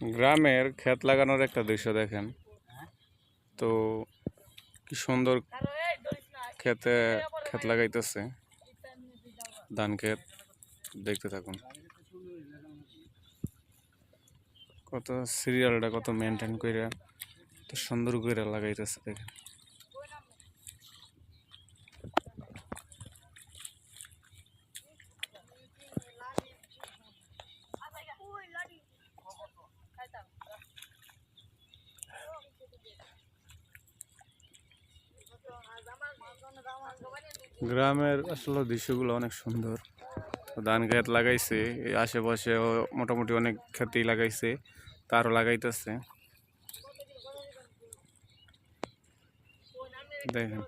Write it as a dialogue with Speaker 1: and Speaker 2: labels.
Speaker 1: গ্রামের ক্ষেত লাগানোর একটা দৃশ্য দেখেন। তো কি সুন্দর খেতে ক্ষেত লাগাইতেছে, ধান ক্ষেত, দেখতে থাকুন। কত সিরিয়ালটা কত মেনটেন করে তো সুন্দর করে লাগাইতেছে দেখেন। গ্রামের আসলে দৃশ্যগুলো অনেক সুন্দর। ধান ক্ষেত লাগাইছে আশেপাশে মোটামুটি অনেক ক্ষেতেই লাগাইছে, তারও লাগাইতেছে। দেখেন।